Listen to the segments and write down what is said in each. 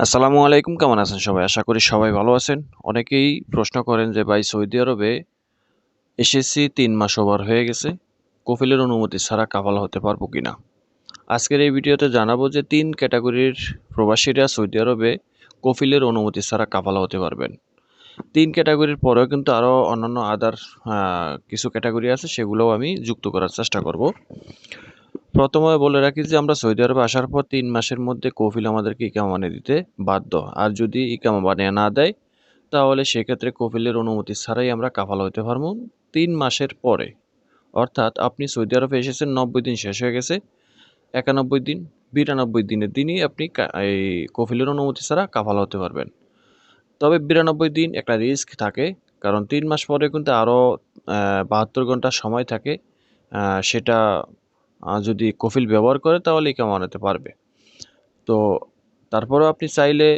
আসসালামু আলাইকুম, কেমন আছেন সবাই? আশা করি সবাই ভালো আছেন। অনেকেই প্রশ্ন করেন যে, ভাই, সৌদি আরবে এসএসসি তিন মাস ওভার হয়ে গেছে। কফিলের অনুমতি ছাড়া কাফালা হতে পারব কিনা? আজকের এই ভিডিওতে জানাব যে, তিন ক্যাটাগরির প্রবাসীরা সৌদি আরবে কফিলের অনুমতি ছাড়া কাফালা হতে পারবেন। তিন ক্যাটাগরির পরেও কিন্তু আরও অন্যান্য আদার কিছু ক্যাটাগরি আছে, সেগুলোও আমি যুক্ত করার চেষ্টা করব। প্রথমে বলে রাখি যে আমরা সৌদি আরবে আসার পর তিন মাসের মধ্যে কফিল আমাদেরকে ইকামা বানিয়ে দিতে বাধ্য। আর যদি ইকামা বানিয়ে না দেয়, তাহলে সেক্ষেত্রে কফিলের অনুমতি ছাড়াই আমরা কাফাল হতে পারব তিন মাসের পরে। অর্থাৎ আপনি সৌদি আরবে এসেছেন নব্বই দিন শেষ হয়ে গেছে, একানব্বই দিন, বিরানব্বই দিনের দিনই আপনি এই কফিলের অনুমতি ছাড়া কাফাল হতে পারবেন। তবে বিরানব্বই দিন একটা রিস্ক থাকে, কারণ তিন মাস পরে কিন্তু আরও বাহাত্তর ঘণ্টা সময় থাকে সেটা যদি কফিল ব্যবহার করে তাহলে ইকামা আনাতে পারবে? তো তারপরেও আপনি চাইলে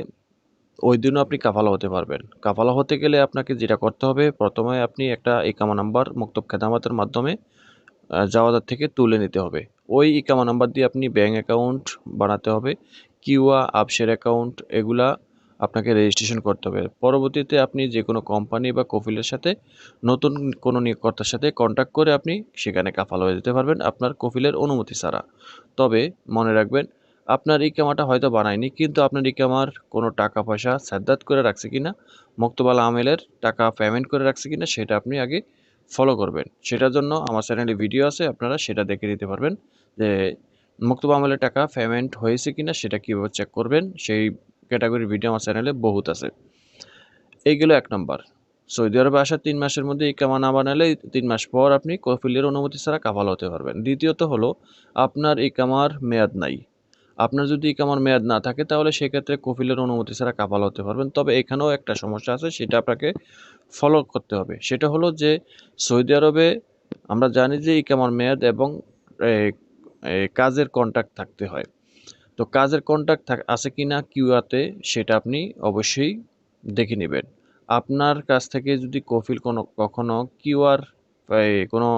ওই দিনও আপনি কাফালা হতে পারবেন। কাফালা হতে গেলে আপনাকে যেটা করতে হবে, প্রথমে আপনি একটা ইকামা নাম্বার মুক্তব খেদামাতের মাধ্যমে জাওয়াদার থেকে তুলে নিতে হবে। ওই ইকামা নাম্বার দিয়ে আপনি ব্যাঙ্ক অ্যাকাউন্ট বানাতে হবে কিউয়া আপসের অ্যাকাউন্ট, এগুলা আপনাকে রেজিস্ট্রেশন করতে হবে। পরবর্তীতে আপনি যে কোনো কোম্পানি বা কফিলের সাথে নতুন কোনো নিয়োগকর্তার সাথে কন্ট্যাক্ট করে আপনি সেখানে কাফাল হয়ে যেতে পারবেন আপনার কফিলের অনুমতি ছাড়া। তবে মনে রাখবেন, আপনার ইকামাটা হয়তো বানায়নি, কিন্তু আপনার ইকামার কোনো টাকা পয়সা সাদ্দাত করে রাখছে কিনা, মুক্তবাল আমেলের টাকা পেমেন্ট করে রাখছে কিনা, সেটা আপনি আগে ফলো করবেন। সেটার জন্য আমার চ্যানেলে ভিডিও আছে, আপনারা সেটা দেখে নিতে পারবেন যে মুক্তব আমলের টাকা পেমেন্ট হয়েছে কিনা, সেটা কীভাবে চেক করবেন, সেই ক্যাটাগরির ভিডিও আমার চ্যানেলে বহুত আছে। এইগুলো এক নম্বর। সৌদি আরবে আসার তিন মাসের মধ্যে এই কামা না বানালে তিন মাস পর আপনি কফিলের অনুমতি ছাড়া কাফাল হতে পারবেন। দ্বিতীয়ত হলো, আপনার এই কামার মেয়াদ নাই। আপনার যদি ইকামার মেয়াদ না থাকে, তাহলে সেক্ষেত্রে কফিলের অনুমতি ছাড়া কাফাল হতে পারবেন। তবে এখানেও একটা সমস্যা আছে, সেটা আপনাকে ফলো করতে হবে। সেটা হলো যে, সৌদি আরবে আমরা জানি যে ইকামার মেয়াদ এবং কাজের কন্ট্যাক্ট থাকতে হয়। তো কাজের কন্ট্যাক্ট আছে কি না কিউআতে সেটা আপনি অবশ্যই দেখে নেবেন। আপনার কাছ থেকে যদি কফিল কোনো, কখনো কিউআর কোনো,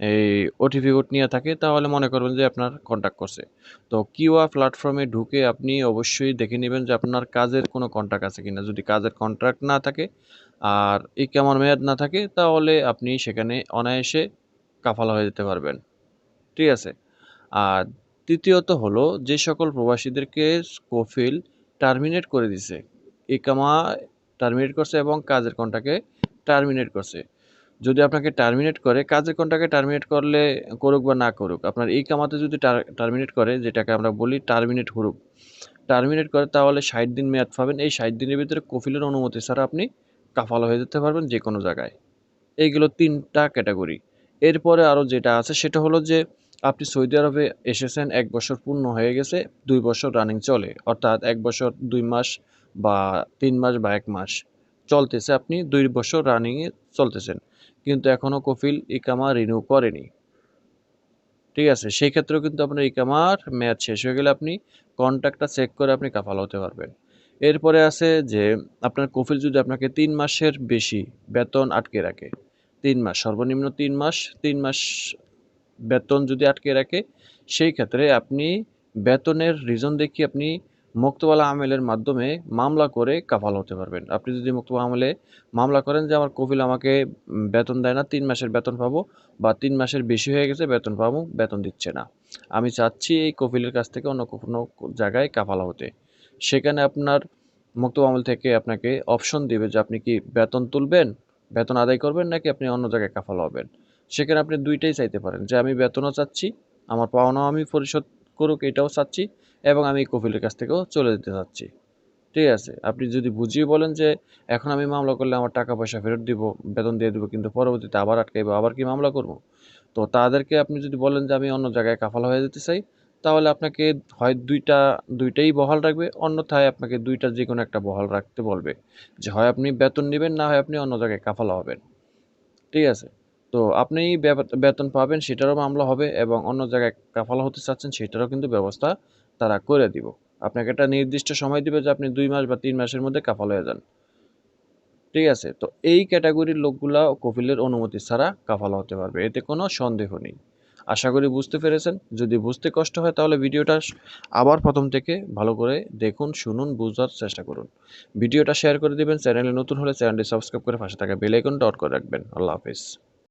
এই ওটিপি কোড নিয়ে থাকে, তাহলে মনে করবেন যে আপনার কন্ট্যাক্ট করছে। তো কিউআর প্ল্যাটফর্মে ঢুকে আপনি অবশ্যই দেখে নেবেন যে আপনার কাজের কোনো কন্ট্যাক্ট আছে কিনা। যদি কাজের কন্ট্রাক্ট না থাকে আর এই কেমন মেয়াদ না থাকে, তাহলে আপনি সেখানে অনায়াসে কাফালা হয়ে যেতে পারবেন। ঠিক আছে? আর তৃতীয়ত হলো, যে সকল প্রবাসীদেরকে কফিল টার্মিনেট করে দিছে, ইকামা টার্মিনেট করছে এবং কাজের কন্টাকে টার্মিনেট করছে। যদি আপনাকে টার্মিনেট করে, কাজের কন্টাকে টার্মিনেট করলে করুক বা না করুক, আপনার এই কামাতে যদি টার্মিনেট করে, যেটাকে আমরা বলি টার্মিনেট হুরুক টার্মিনেট করে তাহলে ষাট দিন মেয়াদ পাবেন। এই ষাট দিনের ভিতরে কফিলের অনুমতি ছাড়া আপনি কাফালা হয়ে যেতে পারবেন যে কোনো জায়গায়। এইগুলো তিনটা ক্যাটাগরি এরপরে আরও যেটা আছে, সেটা হলো যে আপনি সৌদি আরবে এসেছেন, এক বছর পূর্ণ হয়ে গেছে, দুই বছর রানিং চলে। অর্থাৎ এক বছর, দুই মাস বা তিন মাস বা এক মাস চলতেছে আপনি, দুই বছর রানিংয়ে চলতেছেন। কিন্তু এখনও কফিল ইকামা রিনিউ করেনি। ঠিক আছে সেই ক্ষেত্রেও কিন্তু আপনার ইকামার মেয়াদ শেষ হয়ে গেলে আপনি কন্ট্যাক্টটা চেক করে আপনি কাফাল হতে পারবেন। এরপরে আছে যে, আপনার কফিল যদি আপনাকে তিন মাসের বেশি বেতন আটকে রাখে, তিন মাস, সর্বনিম্ন তিন মাস তিন মাস বেতন যদি আটকে রাখে, সেই ক্ষেত্রে আপনি বেতনের রিজন দেখিয়ে আপনি মুক্তবালা আমেলের মাধ্যমে মামলা করে কাফাল হতে পারবেন। আপনি যদি মুক্তবালা আমলে মামলা করেন যে, আমার কফিল আমাকে বেতন দেয় না, তিন মাসের বেতন পাবো বা তিন মাসের বেশি হয়ে গেছে, বেতন পাবো, বেতন দিচ্ছে না। আমি চাচ্ছি এই কফিলের কাছ থেকে অন্য কোনো জায়গায় কাফালা হতে। সেখানে আপনার মুক্ত আমল থেকে আপনাকে অপশন দিবে যে, আপনি কি বেতন তুলবেন, বেতন আদায় করবেন নাকি আপনি অন্য জায়গায় কাফালা হবেন? সেখানে আপনি দুইটাই চাইতে পারেন। যে আমি বেতনও চাচ্ছি, আমার পাওনাও আমি পরিশোধ করুক, এটাও চাচ্ছি এবং আমি কফিলের কাছ থেকেও চলে যেতে চাচ্ছি। ঠিক আছে? আপনি যদি বুঝিয়ে বলেন যে এখন আমি মামলা করলে আমার টাকা পয়সা ফেরত দিব, বেতন দিয়ে দেবো, কিন্তু পরবর্তীতে আবার আটকাইবো, আবার কি মামলা করব? তো তাদেরকে আপনি যদি বলেন যে আমি অন্য জায়গায় কাফালা হয়ে যেতে চাই, তাহলে আপনাকে হয় দুইটা, দুইটাই বহাল রাখবে, অন্যথায় আপনাকে দুইটা যে কোনো একটা বহাল রাখতে বলবে। যে হয় আপনি বেতন নেবেন, না হয় আপনি অন্য জায়গায় কাফালা হবেন। ঠিক আছে? তো আপনি বেতন পাবেন, সেটারও মামলা হবে এবং অন্য জায়গায় কাফালা হতে চাচ্ছেন, সেটারও কিন্তু ব্যবস্থা তারা করে দিব। আপনাকে একটা নির্দিষ্ট সময় দিবে যে আপনি দুই মাস বা তিন মাসের মধ্যে কাফাল হয়ে যান। ঠিক আছে? তো এই ক্যাটাগরির লোকগুলা কপিলের অনুমতি ছাড়া কাফালা হতে পারবে, এতে কোনো সন্দেহ নেই। আশা করি বুঝতে পেরেছেন। যদি বুঝতে কষ্ট হয়, তাহলে ভিডিওটা আবার প্রথম থেকে ভালো করে দেখুন, শুনুন, বুঝার চেষ্টা করুন। ভিডিওটা শেয়ার করে দিবেন, চ্যানেলে নতুন হলে চ্যানেলটি সাবস্ক্রাইব করে পাশে থাকা বেল আইকনটা করে রাখবেন। আল্লাহ হাফিজ।